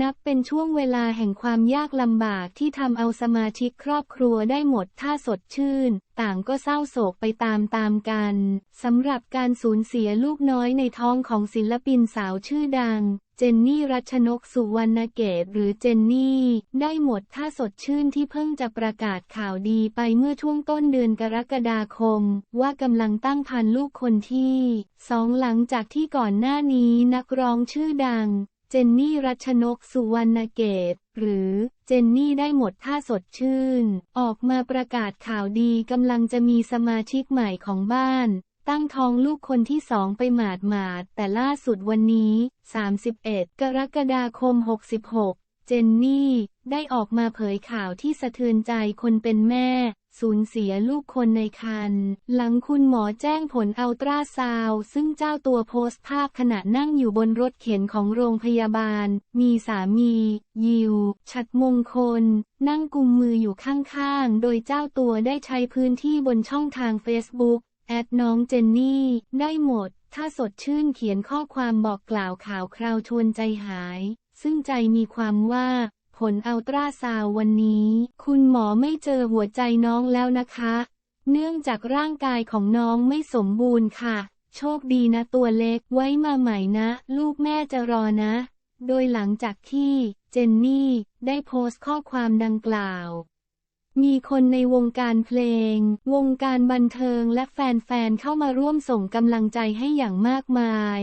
นับเป็นช่วงเวลาแห่งความยากลำบากที่ทำเอาสมาชิกครอบครัวได้หมดท่าสดชื่น ต่างก็เศร้าโศกไปตามตามกันสำหรับการสูญเสียลูกน้อยในท้องของศิลปินสาวชื่อดัง เจนนี่รัชนกสุวรรณเกตหรือเจนนี่ ได้หมดท่าสดชื่นที่เพิ่งจะประกาศข่าวดีไปเมื่อช่วงต้นเดือนกรกฎาคม ว่ากำลังตั้งครรภ์ลูกคนที่สองหลังจากที่ก่อนหน้านี้นักร้องชื่อดัง เจนนี่รัชนกสุวรรณเกต หรือเจนนี่ได้หมดท่าสดชื่น ออกมาประกาศข่าวดีกำลังจะมีสมาชิกใหม่ของบ้าน ตั้งท้องลูกคนที่สองไปหมาดหมาดแต่ล่าสุดวันนี้ 31 กรกฎาคม 66 เจนนี่ ได้ออกมาเผยข่าวที่สะเทือนใจคนเป็นแม่ สูญเสียลูกคนในครรภ์หลังคุณหมอแจ้งผลอัลตราซาวซึ่งเจ้าตัวโพสต์ภาพขณะนั่งอยู่บนรถเข็นของโรงพยาบาล มีสามี ยิวชัดมงคล นั่งกุมมืออยู่ข้างๆ โดยเจ้าตัวได้ใช้พื้นที่บนช่องทางเฟซบุ๊กแอดน้องเจนนี่ ได้หมด ถ้าสดชื่นเขียนข้อความบอกกล่าวข่าวคราวชวนใจหาย ซึ่งใจมีความว่า ลอัลตราซาววันนี้ คุณหมอไม่เจอหัวใจน้องแล้วนะคะ เนื่องจากร่างกายของน้องไม่สมบูรณ์ค่ะ โชคดีนะตัวเล็กไว้มาใหม่นะ ลูกแม่จะรอนะ โดยหลังจากที่เจนนี่ได้โพสต์ข้อความดังกล่าว มีคนในวงการเพลง วงการบันเทิงและแฟนๆเข้ามาร่วมส่งกำลังใจให้อย่างมากมาย